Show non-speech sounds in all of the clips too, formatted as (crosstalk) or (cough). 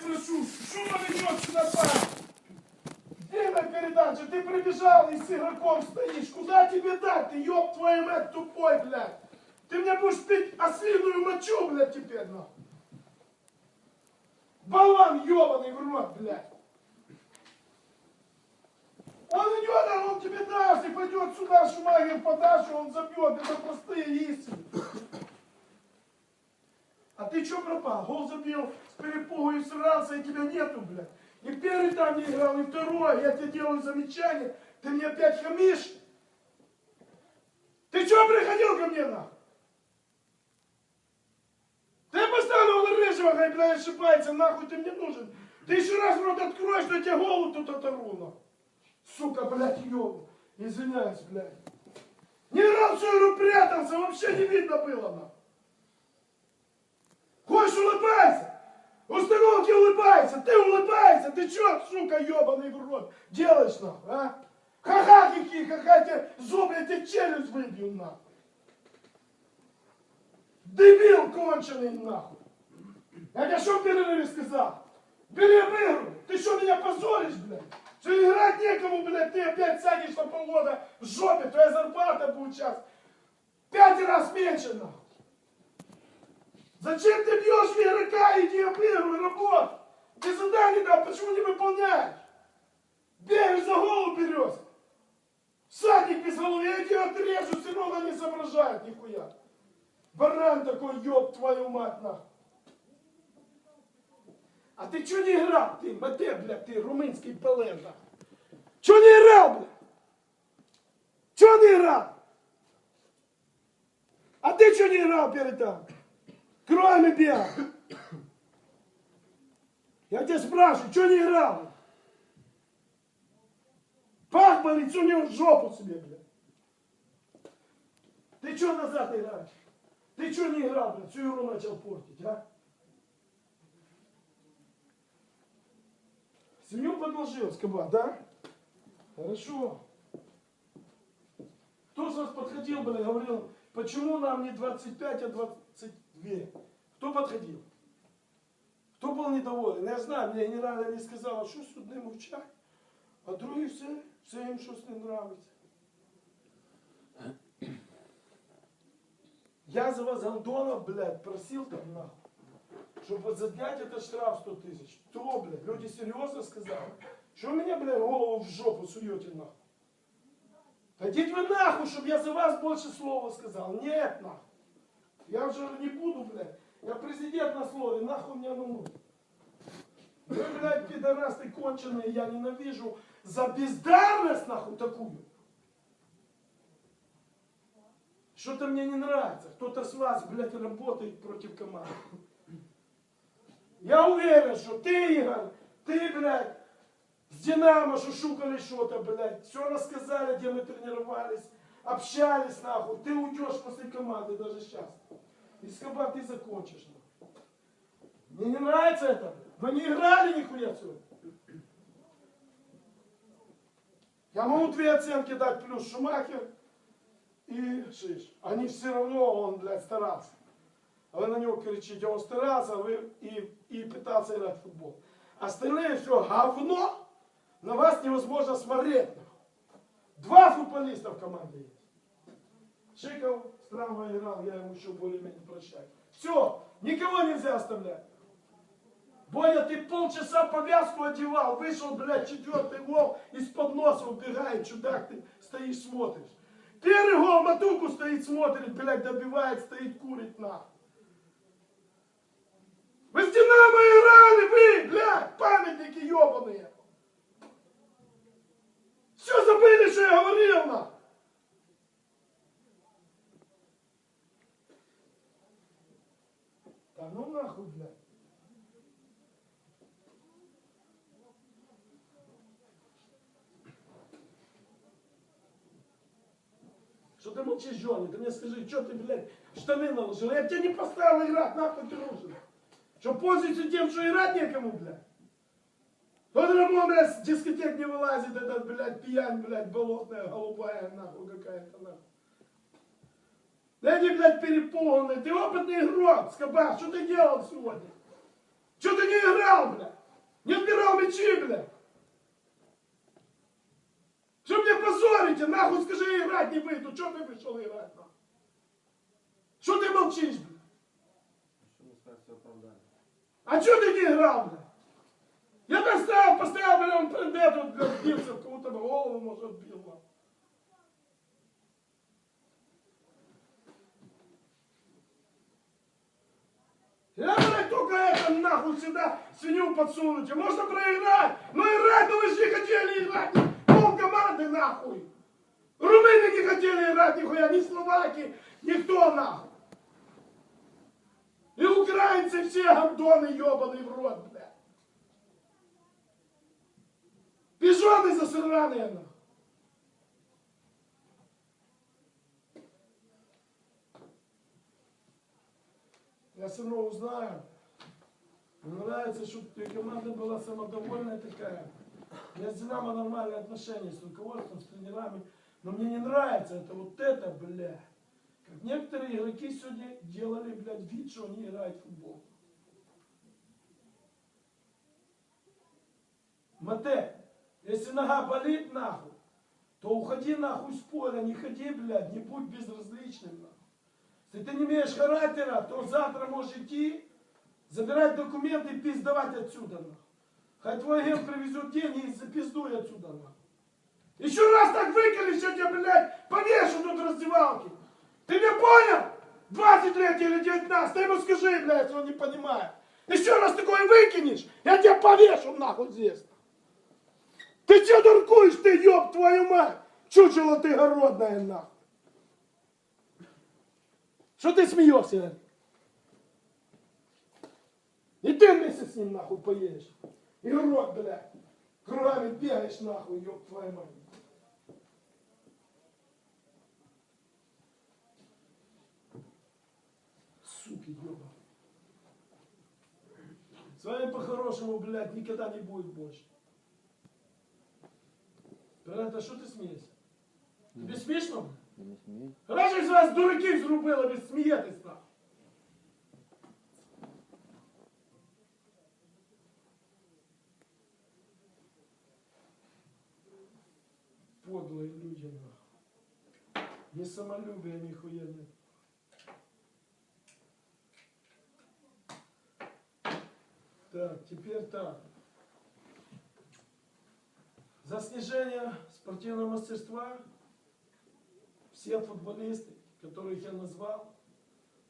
спрошу, что идет сюда пар? Где на передаче? Ты прибежал и с игроком стоишь. Куда тебе дать? Ты ёб твою мать тупой, блядь. Ты мне будешь пить ослиную мочу, блядь, теперь, нахуй. Болван ебаный в рот, блядь. Он идет, а он тебе даст, и пойдет сюда, Шумагер подашь, он забьет. Это простые истины. Что пропал? Гол забил с перепугу и срался, и тебя нету, блядь. И первый там не играл, и второй. Я тебе делаю замечание. Ты мне опять хамишь? Ты что приходил ко мне, нахуй? Ты поставил рыжего, хай, блядь, ошибается, нахуй ты мне нужен. Ты еще раз рот откроешь, что тебе голову тут оторву. Сука, блядь, ёбу. Извиняюсь, блядь. Не всю игру, прятался, вообще не видно было, нахуй. Хочешь улыбайся? Установки улыбайся, ты улыбайся, ты чё, сука, ебаный в рот, делаешь нахуй, а? Ха-ха, какие, какая тебе зубы, я тебе челюсть выбью нахуй. Дебил конченый нахуй. Я тебе что в перерыве сказал? Бери в игру, ты что меня позоришь, блядь? Что играть некому, блядь, ты опять сядешь на полгода в жопе, твоя зарплата будет сейчас пять раз меньше, нахуй. Зачем ты бьешь в игрока, иди обыгрывай, работай. Ты задание дал, почему не выполняешь? Бегаешь за голову берешь. Садик без головы, я тебя отрежу, все равно она не соображает нихуя. Баран такой, ёб твою мать, нахуй. А ты что не играл? Ты, мате, блядь, ты румынский пеле, нахуй. Что не играл, блядь? Что не играл? А ты что не играл перед там? Кроме бега. Я тебя спрашиваю, что не играл? Пах болит, у него жопу себе, блядь. Ты что назад играешь? Ты что не играл, блядь? Всю игру начал портить, а? Семью подложил, скоба, да? Хорошо. Кто с вас подходил, блядь, говорил, почему нам не 25, а 22? Кто подходил? Хто був недоволений? Я знаю, мені генеральна не сказала, що одні мовчать, а другі все, все їм щось не нравиться. Я за вас, Антонов, блядь, просил там нахуй, чтобы заднять этот штраф 100 тысяч. Кто, блядь, люди серьезно сказали? Что меня, блядь, голову в жопу суете нахуй? Хотите вы нахуй, чтобы я за вас больше слова сказал? Нет, нахуй. Я уже не буду, блядь. Я президент на слове, нахуй мне оно нужно. Вы, блядь, пидорасты конченые, я ненавижу за бездарность, нахуй, такую. Что-то мне не нравится. Кто-то с вас, блядь, работает против команды. Я уверен, что ты, Игорь, ты, блядь, с Динамо шушукали что-то, блядь. Все рассказали, где мы тренировались, общались, нахуй. Ты уйдешь после команды даже сейчас. И скоба ты закончишь. нахуй. Мне не нравится это. Вы не играли нихуя сегодня. Я могу две оценки дать, плюс Шумахер и Шиш. Они все равно, он, блядь, старался. А вы на него кричите, он старался, вы и, и пытался играть в футбол. Остальные все говно, на вас невозможно смотреть. Два футболиста в команде есть. Шиков странно играл, я ему еще более-менее прощаю. Все, никого нельзя оставлять. Боня, ты полчаса повязку одевал, вышел, блядь, четвертый гол, из-под носа убегает, чудак, ты стоишь, смотришь. Первый гол, Матуку стоит, смотрит, блядь, добивает, стоит, курит, нахуй. Вы с Динамо играли, вы, блядь, памятники ебаные. Все забыли, что я говорил, нахуй. Да ну нахуй, блядь. Что ты молчишь, Джонни? Ты мне скажи, что ты, блядь, штаны наложил? Я тебя не поставил играть, нахуй ты нужен. Что пользуешься тем, что играть некому, блядь? Блядь, с дискотек не вылазит, этот, блядь, пьянь, блядь, болотная, голубая, нахуй, какая-то, нахуй. Да эти, блядь, перепуганные. Ты опытный игрок, Скоба, что ты делал сегодня? Что ты не играл, блядь? Не отбирал мячи, блядь? Что мне позорите? Нахуй скажи, играть не выйду. Что ты пришел играть, нахуй? Что ты молчишь, блядь? А что ты не играл, блядь? Я поставил, блядь, он предмет, вот, блядь, бился, в кого-то голову, может, бил. Я, блядь, только это нахуй сюда свинью подсунуть. Можно проиграть. Но играть, ну вы же не хотели играть. Пол команды нахуй. Румыны не хотели играть нихуя, ни словаки, никто нахуй. И украинцы все гандоны ебаные в рот, засраные нахуй. Я все равно узнаю. Мне нравится, чтобы команда была самодовольная такая. Меня с Динамо нормальные отношения с руководством, с тренерами. Но мне не нравится это вот это, бля. Как некоторые игроки сегодня делали, блядь, вид, что они играют в футбол. Мате, если нога болит нахуй, то уходи нахуй с поля, не ходи, блядь, не будь безразличным нахуй. Если ты не имеешь характера, то завтра можешь идти, забирать документы и пиздовать отсюда. Нахуй. Хоть твой агент привезет деньги и запиздуй отсюда. Нахуй. Еще раз так выкинешь, я тебя, блядь, повешу тут раздевалке. Ты меня понял? 23 или 19, ты ему скажи, блядь, он не понимает. Еще раз такое выкинешь, я тебя повешу нахуй здесь. Ты че дуркуешь, ты, ёб твою мать? Чучело ты городная, нахуй. Что ты смеешься? И ты вместе с ним нахуй поедешь. И рот, блядь, кругами бегаешь нахуй, ёб твою мать. Суки, ёба. С вами по-хорошему, блядь, никогда не будет больше. Брата, що ти смієшся? Тобі смішно? Не смей. Раніше з вас дураків зробили, ви смієтесь нахуй. Подлые люди, нахуй. Ни самолюбия, нихуя нет. Так, теперь так. Снижение спортивного мастерства все футболисты, которых я назвал,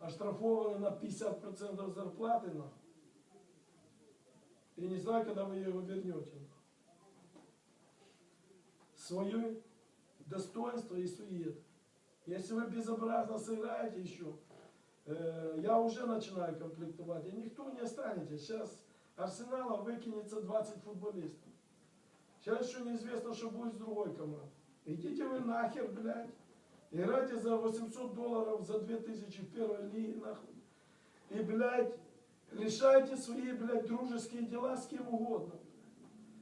оштрафованы на 50% зарплаты. нахуй. Я не знаю, когда вы его вернете. Свое достоинство и сует. Если вы безобразно сыграете еще, э, я уже начинаю комплектовать, и никто не останется. Сейчас Арсенала выкинется 20 футболистов. Сейчас еще неизвестно, что будет с другой командой. Идите вы нахер, блядь. Играйте за 800 долларов, за 2000 в первой лиге, нахуй. И, блядь, решайте свои, блядь, дружеские дела с кем угодно.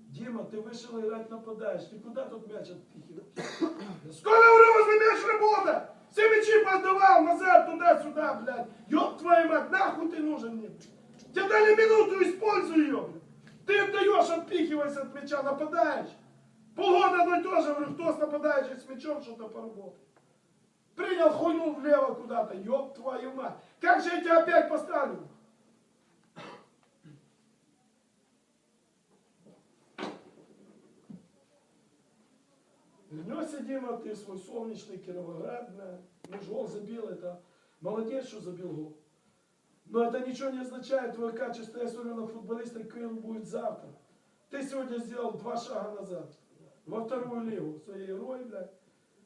Дима, ты вышел играть нападаешь. Ты куда тут мяч отпихиваешь? (coughs) Сколько времени мяч работает? Все мячи подавал назад, туда-сюда, блядь. Ёб твою мать, нахуй ты нужен мне? Тебе дали минуту, используй ее. блядь. Ты отдаешь, отпихивайся от мяча, нападаешь. Полгода одно и то же, говорю, кто с нападающим с мячом что-то поработал. Принял хуйню влево куда-то, ёб твою мать. Как же я тебя опять поставлю? Вернешься, Дима, ты свой солнечный Кировоград. Ну, гол забил, это молодец, что забил гол. Но это ничего не означает твое качество, особенно футболиста, какой он будет завтра. Ты сегодня сделал два шага назад, во вторую лигу, своей игрой, блядь,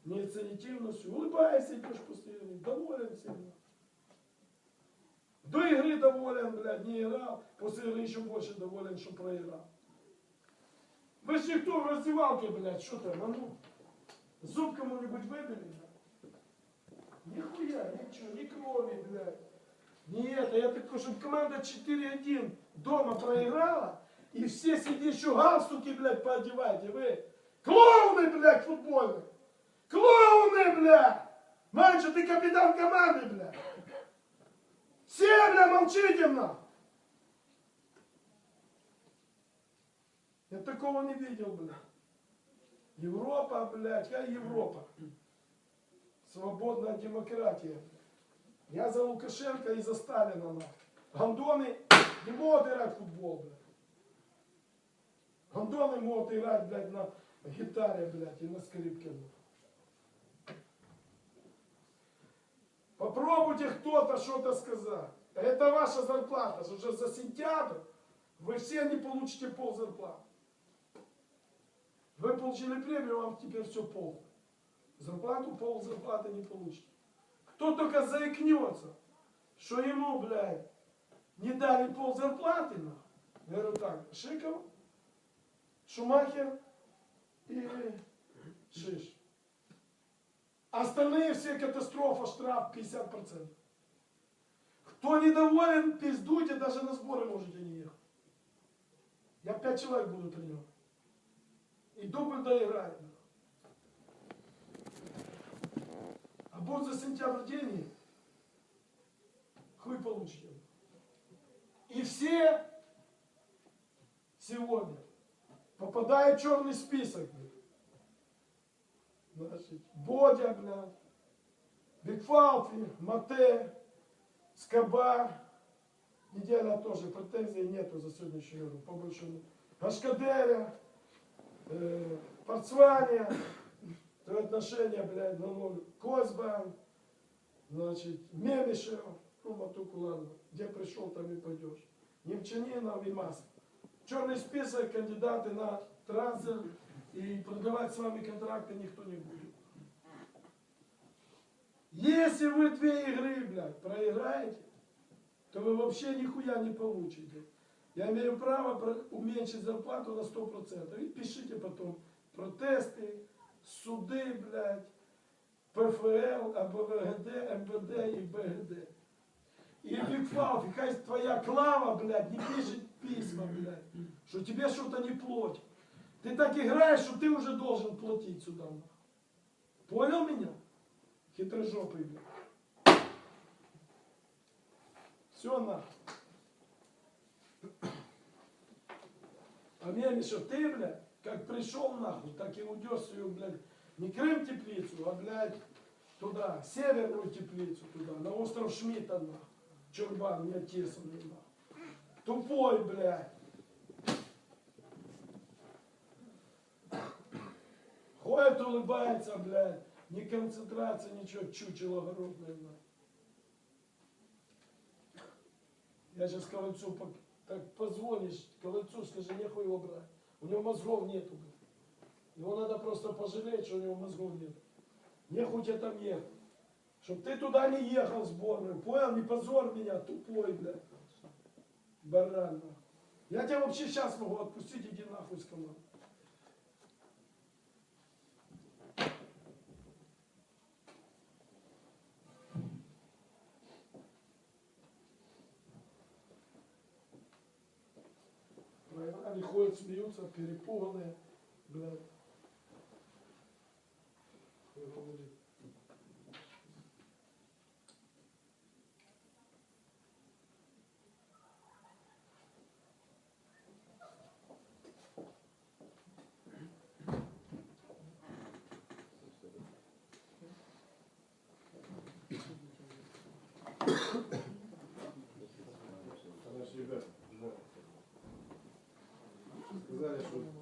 неинициативностью. Улыбайся, идешь после игры, доволен всем. До игры доволен, блядь, не играл, после игры еще больше доволен, что проиграл. Вы же никто в раздевалке, блядь, что там, а ну, зуб кому-нибудь выбили, блядь? Нихуя, ничего, ни крови, блядь. Не это, я такой, чтобы команда 4-1 дома проиграла, и все еще галстуки, блядь, поодевайте, вы. Клоуны, блядь, футбольные. Клоуны, блядь. Мальчик, ты капитан команды, блядь. Все, блядь, молчите, нахуй. такого не видел, бля. Европа, блядь, я Европа. Свободная демократия. Я за Лукашенко и за Сталина, нахуй. Гандоны не могут играть в футбол, блядь. Гандоны могут играть, блядь, на гитаре, блядь, и на скрипке. Попробуйте кто-то что-то сказать. Это ваша зарплата. что Уже за сентябрь вы все не получите пол зарплаты. Вы получили премию, вам теперь все пол. Зарплату, пол зарплаты не получите. Кто только заикнется, что ему, блядь, не дали пол зарплаты, нахуй. Я говорю так, Шиков, Шумахер и Шиш. Остальные все катастрофа, штраф 50%. Кто недоволен, пиздуйте, даже на сборы можете не ехать. Я пять человек буду тренировать. И дубль доиграет. Будет за сентябрь денег, хуй получите. И все сегодня попадают в черный список. Значит, Бодя, блядь, Бигфалфи, Мате, Скоба. Неделя тоже претензий нету за сегодняшнюю игру, по большому. Ашкадеря, э, Парцвания, то отношения, блядь, на ноль. Козбан, значит, Мемишев, ну, Матуку, ладно, где пришел, там и пойдешь. Немчанинов и Мас. Черный список, кандидаты на трансфер, и продавать с вами контракты никто не будет. Если вы две игры, блядь, проиграете, то вы вообще нихуя не получите. Я имею право уменьшить зарплату на 100%. И пишите потом протесты, суды, блядь, ПФЛ, АБВГД, МВД и БГД. И Бигфалфи, хай твоя Клава, блядь, не пишет письма, блядь, что тебе что-то не платят. Ты так играешь, что ты уже должен платить сюда. нахуй. Понял меня? Хитрожопый, блядь. Все нахуй. А мне что ты, блядь, как пришел нахуй, так и уйдешь свою, блядь, не Крым теплицу, а, блядь, туда, северную теплицу туда, на остров Шмидта, нахуй. Чурбан, не отесанный, нахуй. Тупой, блядь. Ходит, улыбается, блядь. Ни концентрации, ничего, чучело огородное, блядь. Я сейчас Ковальцу так позвонишь, Ковальцу скажи, нехуй его брать. У него мозгов нету. Его надо просто пожалеть, что у него мозгов нет. Нехуй тебе там ехать. Чтоб ты туда не ехал в сборную. Понял? Не позор меня, тупой, блядь. Баран. Я тебя вообще сейчас могу отпустить, иди нахуй с команды. Они ходят, смеются, перепуганные, блядь. Хуй говорит. Товарищи ребята, да. Сказали, что